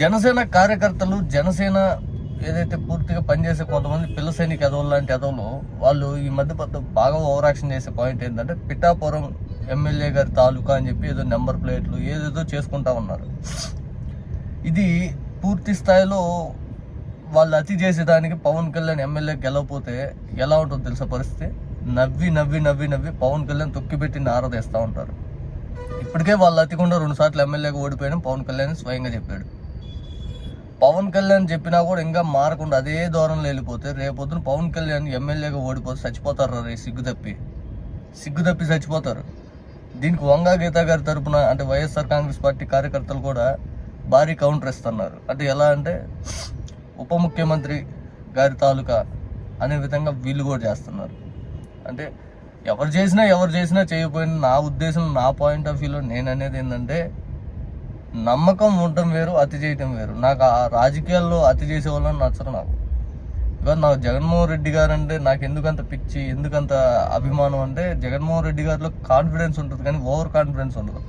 జనసేన కార్యకర్తలు జనసేన ఏదైతే పూర్తిగా పనిచేసే కొంతమంది పిల్ల సైనిక ఎదవలు లాంటి ఎదవలు వాళ్ళు ఈ మధ్య పెద్ద బాగా ఓవరాక్షన్ చేసే పాయింట్ ఏంటంటే పిఠాపురం ఎమ్మెల్యే గారి తాలూకా అని చెప్పి ఏదో నెంబర్ ప్లేట్లు ఏదేదో చేసుకుంటా ఉన్నారు. ఇది పూర్తి స్థాయిలో వాళ్ళు అతి చేసేదానికి పవన్ కళ్యాణ్ ఎమ్మెల్యే గెలవపోతే ఎలా ఉంటుందో తెలిసే పరిస్థితి? నవ్వి నవ్వి నవ్వి నవ్వి పవన్ కళ్యాణ్ తొక్కిపెట్టి నారదేస్తూ ఉంటారు. ఇప్పటికే వాళ్ళు అతికుండా రెండు సార్లు ఎమ్మెల్యేగా ఓడిపోయాను పవన్ కళ్యాణ్ స్వయంగా చెప్పాడు. పవన్ కళ్యాణ్ చెప్పినా కూడా ఇంకా మారకుండా అదే దూరంలో వెళ్ళిపోతే రేపొద్దున పవన్ కళ్యాణ్ ఎమ్మెల్యేగా ఓడిపోతే చచ్చిపోతారు రే సిగ్గు తప్పి సిగ్గు తప్పి చచ్చిపోతారు. దీనికి వంగా గీత గారి తరపున అంటే వైఎస్ఆర్ కాంగ్రెస్ పార్టీ కార్యకర్తలు కూడా భారీ కౌంటర్ ఇస్తున్నారు అంటే ఎలా అంటే ఉప ముఖ్యమంత్రి గారి తాలూకా అనే విధంగా వీళ్ళు కూడా చేస్తున్నారు. అంటే ఎవరు చేసినా ఎవరు చేసినా చేయకపోయినా నా ఉద్దేశం నా పాయింట్ ఆఫ్ వ్యూలో నేను అనేది ఏంటంటే నమ్మకం ఉండటం వేరు అతి చేయటం వేరు. నాకు ఆ రాజకీయాల్లో అతి చేసే వాళ్ళని నచ్చరు నాకు. ఇవాళ నాకు జగన్మోహన్ రెడ్డి గారు అంటే నాకు ఎందుకంత పిచ్చి ఎందుకంత అభిమానం అంటే జగన్మోహన్ రెడ్డి గారిలో కాన్ఫిడెన్స్ ఉంటుంది కానీ ఓవర్ కాన్ఫిడెన్స్ ఉండదు.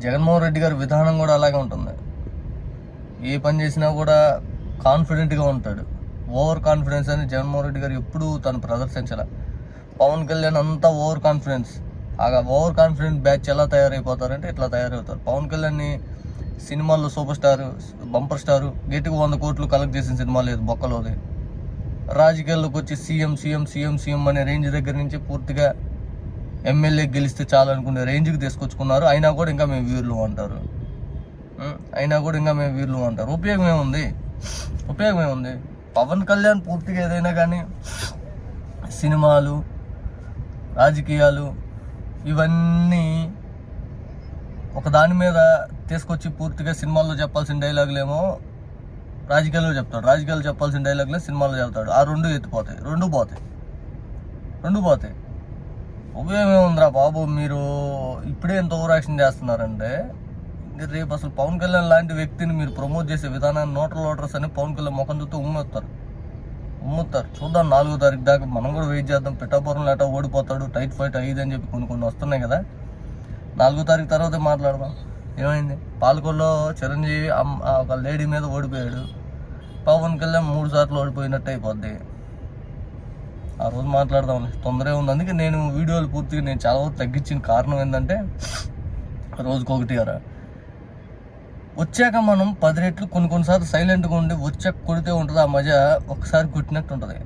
జగన్మోహన్ రెడ్డి గారి విధానం కూడా అలాగే ఉంటుంది. ఏ పని చేసినా కూడా కాన్ఫిడెంట్గా ఉంటాడు. ఓవర్ కాన్ఫిడెన్స్ అని జగన్మోహన్ రెడ్డి గారు ఎప్పుడూ తను ప్రదర్శించాల. పవన్ కళ్యాణ్ అంతా ఓవర్ కాన్ఫిడెన్స్. ఆ ఓవర్ కాన్ఫిడెంట్ బ్యాచ్ ఎలా తయారైపోతారంటే ఇట్లా తయారవుతారు. పవన్ కళ్యాణ్ని సినిమాల్లో సూపర్ స్టార్ బంపర్ స్టార్ గేటుకు వంద కోట్లు కలెక్ట్ చేసిన సినిమా లేదు బొక్కలోది. రాజకీయాల్లోకి వచ్చి సీఎం సీఎం సీఎం సీఎం అనే రేంజ్ దగ్గర నుంచి పూర్తిగా ఎమ్మెల్యే గెలిస్తే చాలు అనుకునే రేంజ్కి తీసుకొచ్చుకున్నారు. అయినా కూడా ఇంకా మేము వీర్లు అంటారు. అయినా కూడా ఇంకా మేము వీర్లు అంటారు. ఉపయోగం ఏముంది? ఉపయోగం ఏముంది? పవన్ కళ్యాణ్ పూర్తిగా ఏదైనా కానీ సినిమాలు రాజకీయాలు ఇవన్నీ ఒక దాని మీద తీసుకొచ్చి పూర్తిగా సినిమాల్లో చెప్పాల్సిన డైలాగులేమో రాజకీయాల్లో చెప్తాడు. రాజకీయాలు చెప్పాల్సిన డైలాగులే సినిమాల్లో చెప్తాడు. ఆ రెండు ఎత్తిపోతాయి. రెండు పోతాయి. రెండు పోతాయి. ఉపయోగమే ఉందిరా బాబు? మీరు ఇప్పుడే ఎంత ఓవర్ యాక్షన్ చేస్తున్నారంటే రేపు అసలు పవన్ కళ్యాణ్ లాంటి వ్యక్తిని మీరు ప్రమోట్ చేసే విధానాన్ని నోటర్ లోటర్స్ అని పవన్ కళ్యాణ్ ముఖం చూస్తూ ఉమ్మొస్తారు. ఉమ్ముతారు చూద్దాం నాలుగో తారీఖు దాకా మనం కూడా వెయిట్ చేద్దాం. పిఠాపురం లేట ఓడిపోతాడు టైట్ ఫైట్ అయ్యింది అని చెప్పి కొన్ని కొన్ని వస్తున్నాయి కదా. నాలుగో తారీఖు తర్వాత మాట్లాడదాం. ఏమైంది? పాలకొల్లో చిరంజీవి ఒక లేడీ మీద ఓడిపోయాడు. పవన్ కళ్యాణ్ మూడు సార్లు ఓడిపోయినట్టు అయిపోద్ది. ఆ రోజు మాట్లాడదాం. తొందరగా ఉంది. అందుకే నేను వీడియోలు పూర్తిగా నేను చాలా వరకు తగ్గించిన కారణం ఏంటంటే రోజుకొకటి అరా. వచ్చాక మనం పది రెట్లు కొన్ని కొన్నిసార్లు సైలెంట్గా ఉండి వచ్చాక కొడితే ఉంటుంది ఆ మజా ఒకసారి కొట్టినట్టు ఉంటుంది.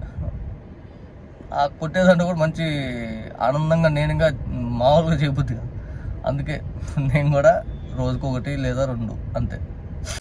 ఆ కొట్టేదంటే కూడా మంచి ఆనందంగా నేను ఇంకా మామూలుగా చేయబుద్ది అందుకే నేను కూడా రోజుకొకటి లేదా రెండు అంతే.